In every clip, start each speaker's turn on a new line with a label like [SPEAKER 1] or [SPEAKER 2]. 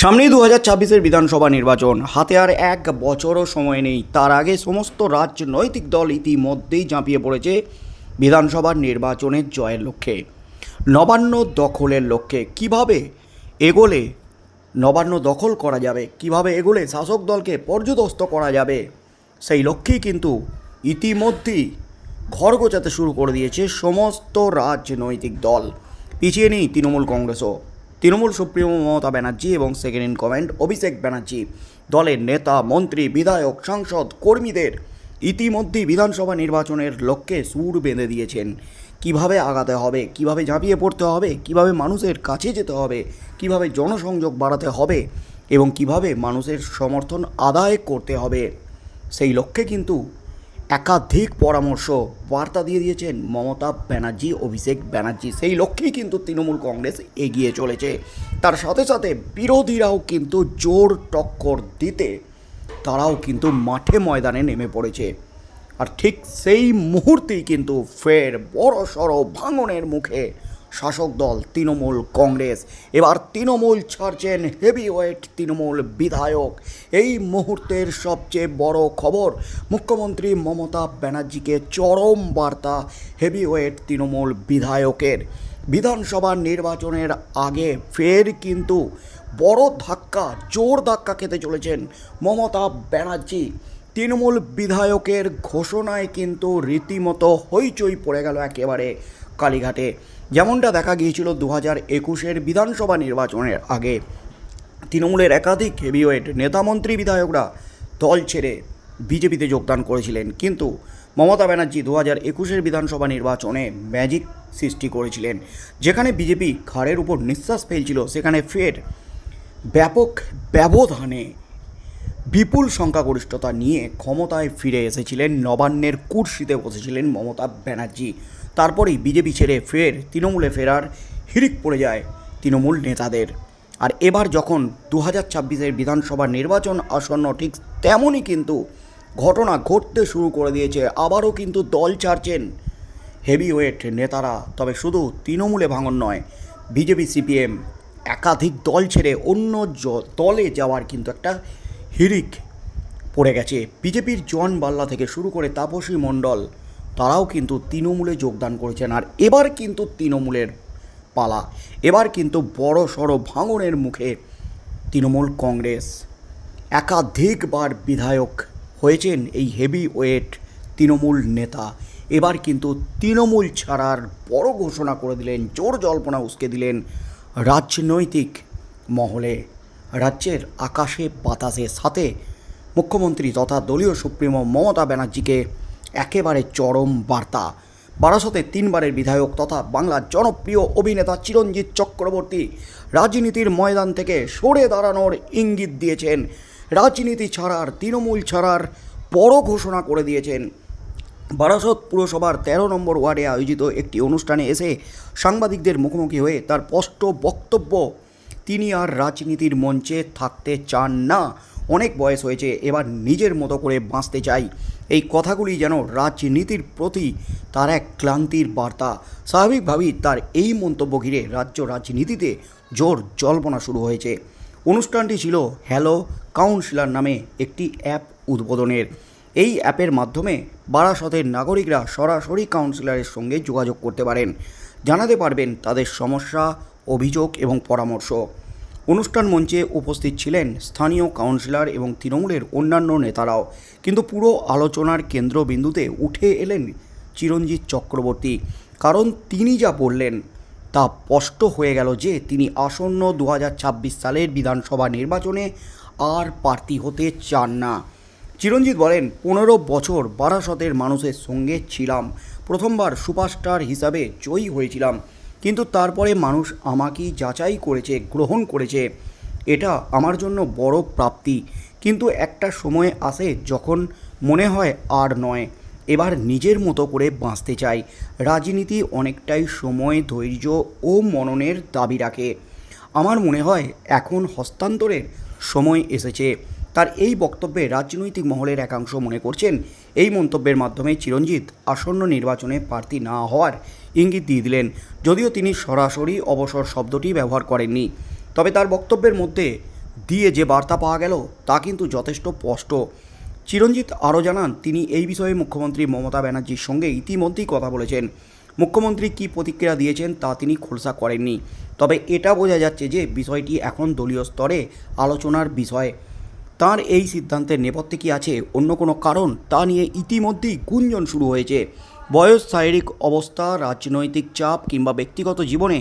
[SPEAKER 1] সামনেই দু হাজার ছাব্বিশের বিধানসভা নির্বাচন। হাতে আর এক বছরও সময় নেই। তার আগে সমস্ত রাজনৈতিক দল ইতিমধ্যেই ঝাঁপিয়ে পড়েছে বিধানসভার নির্বাচনের জয়ের লক্ষ্যে। নবান্ন দখলের লক্ষ্যে। কীভাবে এগোলে নবান্ন দখল করা যাবে? কীভাবে এগোলে শাসক দলকে পর্যদস্ত করা যাবে? সেই লক্ষ্যেই কিন্তু ইতিমধ্যেই ঘর গোছাতে শুরু করে দিয়েছে সমস্ত রাজনৈতিক দল। পিছিয়ে নেই তৃণমূল কংগ্রেসও। তৃণমূল সুপ্রিমো মমতা ব্যানার্জি এবং second in command Abhishek Banerjee, দলের নেতা, মন্ত্রী, বিধায়ক, সাংসদ, কর্মীদের ইতিমধ্যেই বিধানসভা নির্বাচনের লক্ষ্যে সুর বেঁধে দিয়েছেন। কীভাবে আগাতে হবে, কীভাবে ঝাঁপিয়ে পড়তে হবে, কীভাবে মানুষের কাছে যেতে হবে, কীভাবে জনসংযোগ বাড়াতে হবে এবং কীভাবে মানুষের সমর্থন আদায় করতে হবে, সেই লক্ষ্যে কিন্তু একাধিক পরামর্শ বার্তা দিয়ে দিয়েছেন মমতা ব্যানার্জি, অভিষেক ব্যানার্জি। সেই লক্ষ্যেই কিন্তু তৃণমূল কংগ্রেস এগিয়ে চলেছে। তার সাথে সাথে বিরোধীরাও কিন্তু জোর টক্কর দিতে তারাও কিন্তু মাঠে ময়দানে নেমে পড়েছে। আর ঠিক সেই মুহূর্তেই কিন্তু ফের বড় সড়ো ভাঙনের মুখে শাসক দল তৃণমূল কংগ্রেস। এবার তৃণমূল ছাড়ছেন হেভিওয়েট তৃণমূল বিধায়ক। এই মুহূর্তের সবচেয়ে বড় খবর, মুখ্যমন্ত্রী মমতা ব্যানার্জিকে চরম বার্তা হেভিওয়েট তৃণমূল বিধায়কের। বিধানসভা নির্বাচনের আগে ফের কিন্তু বড় ধাক্কা, জোর ধাক্কা খেতে চলেছেন মমতা ব্যানার্জি। তৃণমূল বিধায়কের ঘোষণায় কিন্তু রীতিমতো হইচই পড়ে গেল একেবারে। কালীঘাটে। যেমনটা দেখা গিয়েছিল দু হাজার একুশের বিধানসভা নির্বাচনের আগে, তৃণমূলের একাধিক হেভিওয়েট নেতামন্ত্রী বিধায়করা দল ছেড়ে বিজেপিতে যোগদান করেছিলেন। কিন্তু মমতা ব্যানার্জি দু হাজার একুশের বিধানসভা নির্বাচনে ম্যাজিক সৃষ্টি করেছিলেন। যেখানে বিজেপি ঘাড়ের উপর নিঃশ্বাস ফেলছিল, সেখানে ফের ব্যাপক ব্যবধানে বিপুল সংখ্যাগরিষ্ঠতা নিয়ে ক্ষমতায় ফিরে এসেছিলেন। নবান্নের কুর্সিতে বসেছিলেন মমতা ব্যানার্জি। তারপরেই বিজেপি ছেড়ে ফের তৃণমূলে ফেরার হিড়িক পড়ে যায় তৃণমূল নেতাদের। আর এবার যখন দু হাজার ছাব্বিশের বিধানসভা নির্বাচন আসন্ন ঠিক তেমনই কিন্তু ঘটনা ঘটতে শুরু করে দিয়েছে। আবারও কিন্তু দল ছাড়ছেন হেভিওয়েট নেতারা। তবে শুধু তৃণমূলে ভাঙন নয়, বিজেপি, সিপিএম একাধিক দল ছেড়ে অন্য দলে যাওয়ার কিন্তু একটা হিড়িক পড়ে গেছে। বিজেপির জন বাল্লা থেকে শুরু করে তাপসী মণ্ডল তারাও কিন্তু তৃণমূলে যোগদান করেছেন। আর এবার কিন্তু তৃণমূলের পালা। এবার কিন্তু বড় সড়ো ভাঙনের মুখে তৃণমূল কংগ্রেস। একাধিকবার বিধায়ক হয়েছেন এই হেভি ওয়েট তৃণমূল নেতা। এবার কিন্তু তৃণমূল ছাড়ার বড় ঘোষণা করে দিলেন, জোর জল্পনা উসকে দিলেন রাজনৈতিক মহলে। রাজ্যের আকাশে বাতাসে সাথে মুখ্যমন্ত্রী তথা দলীয় সুপ্রিমো মমতা ব্যানার্জিকে একেবারে চরম বার্তা। বারাসতে তিনবারের বিধায়ক তথা বাংলার জনপ্রিয় অভিনেতা চিরঞ্জিত চক্রবর্তী রাজনীতির ময়দান থেকে সরে দাঁড়ানোর ইঙ্গিত দিয়েছেন। রাজনীতি ছাড়ার, তৃণমূল ছাড়ার বড় ঘোষণা করে দিয়েছেন। বারাসত পুরসভার তেরো নম্বর ওয়ার্ডে আয়োজিত একটি অনুষ্ঠানে এসে সাংবাদিকদের মুখোমুখি হয়ে তার স্পষ্ট বক্তব্য, তিনি আর রাজনীতির মঞ্চে থাকতে চান না। অনেক বয়স হয়েছে, এবার নিজের মতো করে বাঁচতে চাই। এই কথাগুলি যেন রাজনীতির প্রতি তার এক ক্লান্তির বার্তা। স্বাভাবিকভাবেই তার এই মন্তব্য ঘিরে রাজ্য রাজনীতিতে জোর জল্পনা শুরু হয়েছে। অনুষ্ঠানটি ছিল হ্যালো কাউন্সিলর নামে একটি অ্যাপ উদ্বোধনের। এই অ্যাপের মাধ্যমে বারাসতের নাগরিকরা সরাসরি কাউন্সিলরের সঙ্গে যোগাযোগ করতে পারেন। জানাতে পারবেন তাদের সমস্যা, অভিযোগ এবং পরামর্শ। অনুষ্ঠান মঞ্চে উপস্থিত ছিলেন স্থানীয় কাউন্সিলর এবং তৃণমূলের অন্যান্য নেতারাও। কিন্তু পুরো আলোচনার কেন্দ্রবিন্দুতে উঠে এলেন চিরঞ্জিত চক্রবর্তী। কারণ তিনি যা বললেন, তা স্পষ্ট হয়ে গেল যে তিনি আসন্ন দু হাজার ছাব্বিশ সালের বিধানসভা নির্বাচনে আর প্রার্থী হতে চান না। চিরঞ্জিত বলেন, পনেরো বছর বারাসতের মানুষের সঙ্গে ছিলাম। প্রথমবার সুপারস্টার হিসাবে জয়ী হয়েছিলাম। কিন্তু তারপরে মানুষ আমাকেই যাচাই করেছে, গ্রহণ করেছে। এটা আমার জন্য বড় প্রাপ্তি। কিন্তু একটা সময় আসে যখন মনে হয় আর নয়। এবার নিজের মতো করে বাঁচতে চাই। রাজনীতি অনেকটাই সময়, ধৈর্য ও মননের দাবি রাখে। আমার মনে হয় এখন হস্তান্তরের সময় এসেছে। তার এই বক্তব্যে রাজনৈতিক মহলের একাংশ মনে করছেন, এই মন্তব্যের মাধ্যমে চিরঞ্জিত আসন্ন নির্বাচনে প্রার্থী না হওয়ার ইঙ্গিত দিয়ে দিলেন, যদিও তিনি সরাসরি অবসর শব্দটি ব্যবহার করেননি। তবে তার বক্তব্যের মধ্যে দিয়ে যে বার্তা পাওয়া গেল, তা কিন্তু যথেষ্ট স্পষ্ট। চিরঞ্জিত আরও জানান, তিনি এই বিষয়ে মুখ্যমন্ত্রী মমতা ব্যানার্জির সঙ্গে ইতিমধ্যেই কথা বলেছেন। মুখ্যমন্ত্রী কী প্রতিক্রিয়া দিয়েছেন, তা তিনি খোলসা করেননি। তবে এটা বোঝা যাচ্ছে যে বিষয়টি এখন দলীয় স্তরে আলোচনার বিষয়। তার এই সিদ্ধান্তের নেপথ্যে কি আছে অন্য কোনো কারণ, তা নিয়ে ইতিমধ্যেই গুঞ্জন শুরু হয়েছে। বয়স শারীরিক অবস্থা, রাজনৈতিক চাপ কিংবা ব্যক্তিগত জীবনে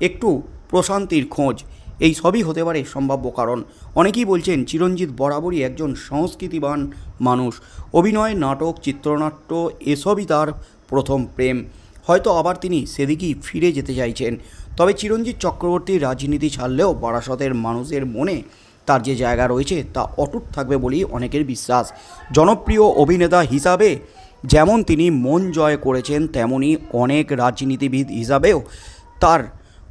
[SPEAKER 1] একটু প্রশান্তির খোঁজ, এই সবই হতে পারে সম্ভাব্য কারণ। অনেকেই বলছেন চিরঞ্জিত বরাবরই একজন সংস্কৃতিবান মানুষ। অভিনয়, নাটক, চিত্রনাট্য, এসবই তার প্রথম প্রেম। হয়তো আবার তিনি সেদিকেই ফিরে যেতে চাইছেন। তবে চিরঞ্জিত চক্রবর্তী রাজনীতি ছাড়লেও বারাসতের মানুষের মনে তার যে জায়গা রয়েছে তা অটুট থাকবে বলেই অনেকের বিশ্বাস। জনপ্রিয় অভিনেতা হিসাবে যেমন তিনি মন জয় করেছেন, তেমনি অনেক রাজনীতিবিদ হিসাবেও তার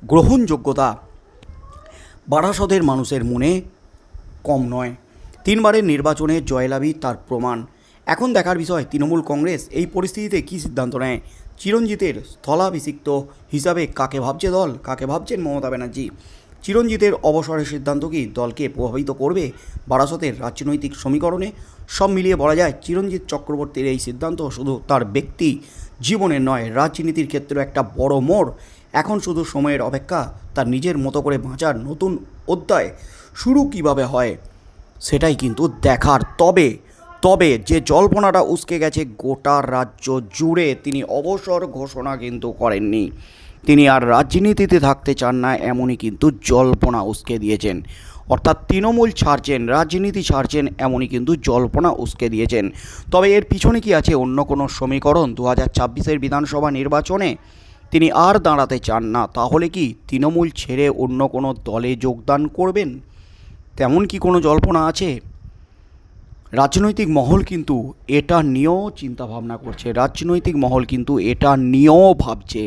[SPEAKER 1] গ্রহণযোগ্যতা বারাসতের মানুষের মনে কম নয়। তিনবারের নির্বাচনে জয়লাভই তার প্রমাণ। এখন দেখার বিষয়, তৃণমূল কংগ্রেস এই পরিস্থিতিতে কী সিদ্ধান্ত নেয়? চিরঞ্জিতের স্থলাভিষিক্ত হিসাবে কাকে ভাবছে দল? কাকে ভাবছেন মমতা ব্যানার্জি? চিরঞ্জিতের অবসরের সিদ্ধান্ত কি দলকে প্রভাবিত করবে? বারাসতের রাজনৈতিক সমীকরণে সব মিলিয়ে বলা যায়, চিরঞ্জিত চক্রবর্তীর এই সিদ্ধান্ত শুধু তার ব্যক্তি জীবনের নয়, রাজনীতির ক্ষেত্রেও একটা বড় মোড়। এখন শুধু সময়ের অপেক্ষা, তার নিজের মতো করে বাঁচার নতুন অধ্যায় শুরু কীভাবে হয় সেটাই কিন্তু দেখার। তবে তবে যে জল্পনাটা উস্কে গেছে গোটা রাজ্য জুড়ে, তিনি অবসর ঘোষণা কিন্তু করেননি। তিনি আর রাজনীতিতে থাকতে চান না, এমনই কিন্তু জল্পনা উস্কে দিয়েছেন। অর্থাৎ তৃণমূল ছাড়ছেন, রাজনীতি ছাড়ছেন, এমনই কিন্তু জল্পনা উস্কে দিয়েছেন। তবে এর পিছনে কি আছে অন্য কোনো সমীকরণ? দু হাজার ছাব্বিশের বিধানসভা নির্বাচনে তিনি আর দাঁড়াতে চান না, তাহলে কি তৃণমূল ছেড়ে অন্য কোনো দলে যোগদান করবেন? তেমন কি কোনো জল্পনা আছে? রাজনৈতিক মহল কিন্তু এটা নিয়েও চিন্তা ভাবনা করছে, রাজনৈতিক মহল কিন্তু এটা নিয়েও ভাবছে।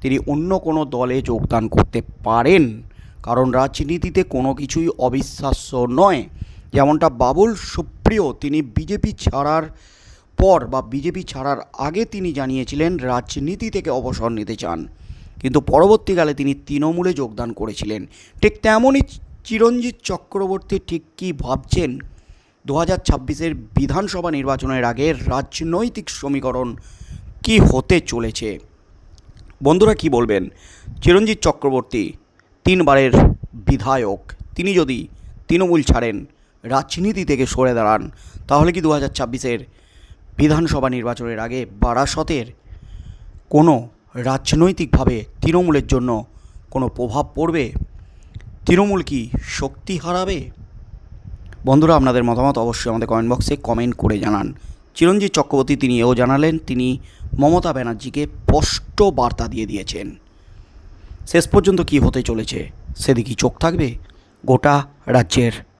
[SPEAKER 1] তিনি অন্য কোনো দলে যোগদান করতে পারেন। কারণ রাজনীতিতে কোনো কিছুই অবিশ্বাস্য নয়। যেমনটা বাবুল, সুপ্রিয় তিনি বিজেপি ছাড়ার পর বা বিজেপি ছাড়ার আগে তিনি জানিয়েছিলেন রাজনীতি থেকে অবসর নিতে চান। কিন্তু পরবর্তীকালে তিনি তৃণমূলে যোগদান করেছিলেন। ঠিক তেমনই চিরঞ্জিত চক্রবর্তী ঠিক কী ভাবছেন? দু হাজার ছাব্বিশের বিধানসভা নির্বাচনের আগে রাজনৈতিক সমীকরণ কি হতে চলেছে? বন্ধুরা কি বলবেন? চিরঞ্জিত চক্রবর্তী, তিনবারের বিধায়ক। তিনি যদি তৃণমূল ছাড়েন, রাজনীতি থেকে সরে দাঁড়ান, তাহলে কি দু হাজার ছাব্বিশের বিধানসভা নির্বাচনের আগে বারাসতের কোনো রাজনৈতিকভাবে তৃণমূলের জন্য কোনো প্রভাব পড়বে? তৃণমূল কি শক্তি হারাবে? বন্ধুরা, আপনাদের মতামত অবশ্যই আমাদের কমেন্ট বক্সে কমেন্ট করে জানান। চিরঞ্জিত চক্রবর্তী তিনি এও জানালেন, তিনি মমতা ব্যানার্জিকে স্পষ্ট বার্তা দিয়ে দিয়েছেন। শেষ পর্যন্ত কি হতে চলেছে, সেদিকে চোখ থাকবে? গোটা রাজ্যের